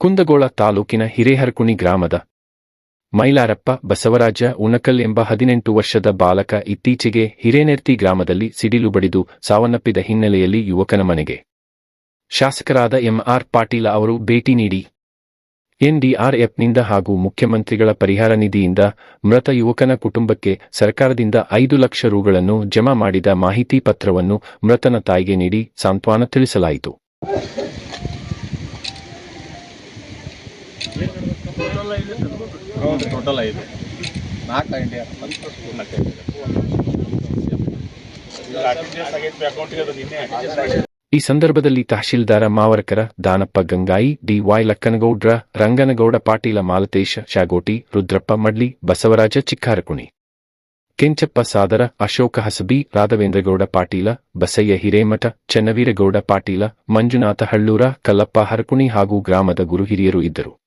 ಕುಂದಗೋಳ ತಾಲೂಕಿನ ಹಿರೇಹರ್ಕುಣಿ ಗ್ರಾಮದ ಮೈಲಾರಪ್ಪ ಬಸವರಾಜ ಉಣಕಲ್ ಎಂಬ ಹದಿನೆಂಟು ವರ್ಷದ ಬಾಲಕ ಇತ್ತೀಚೆಗೆ ಹಿರೇನೆರ್ತಿ ಗ್ರಾಮದಲ್ಲಿ ಸಿಡಿಲು ಬಡಿದು ಸಾವನ್ನಪ್ಪಿದ ಹಿನ್ನೆಲೆಯಲ್ಲಿ ಯುವಕನ ಮನೆಗೆ. ಶಾಸಕರಾದ ಎಂಆರ್ ಪಾಟೀಲ ಅವರು ಭೇಟಿ ನೀಡಿ. ಎನ್ಡಿಆರ್ಎಫ್ನಿಂದ ಹಾಗೂ ಮುಖ್ಯಮಂತ್ರಿಗಳ ಪರಿಹಾರ ನಿಧಿಯಿಂದ ಮೃತ ಯುವಕನ ಕುಟುಂಬಕ್ಕೆ ಸರ್ಕಾರದಿಂದ ಐದು ಲಕ್ಷ ರುಗಳನ್ನು ಜಮಾ ಮಾಡಿದ ಮಾಹಿತಿ ಪತ್ರವನ್ನು ಮೃತನ ತಾಯಿಗೆ ನೀಡಿ ಸಾಂತ್ವನ ತಿಳಿಸಲಾಯಿತು. ಟೋಟಲ್ ಐದು. ನಾಲ್ಕು ಈ ಸಂದರ್ಭದಲ್ಲಿ ತಹಶೀಲ್ದಾರ ಮಾವರಕರ, ದಾನಪ್ಪ ಗಂಗಾಯಿ ಡಿವೈ ಲಕ್ಕನಗೌಡ್ರ, ರಂಗನಗೌಡ ಪಾಟೀಲ ಮಾಲತೇಶ, ಶಾಗೋಟಿ, ರುದ್ರಪ್ಪ ಮಡ್ಲಿ, ಬಸವರಾಜ ಚಿಕ್ಕಾರಕುಣಿ. ಕೆಂಚಪ್ಪ ಸಾದರ, ಅಶೋಕ ಹಸಬಿ, ರಾಘವೇಂದ್ರಗೌಡ ಪಾಟೀಲ, ಬಸಯ್ಯ ಹಿರೇಮಠ, ಚನ್ನವೀರಗೌಡ ಪಾಟೀಲ, ಮಂಜುನಾಥ ಹಳ್ಳೂರ, ಕಲ್ಲಪ್ಪ ಹರಕುಣಿ ಹಾಗೂ ಗ್ರಾಮದ ಗುರುಹಿರಿಯರು ಇದ್ದರು.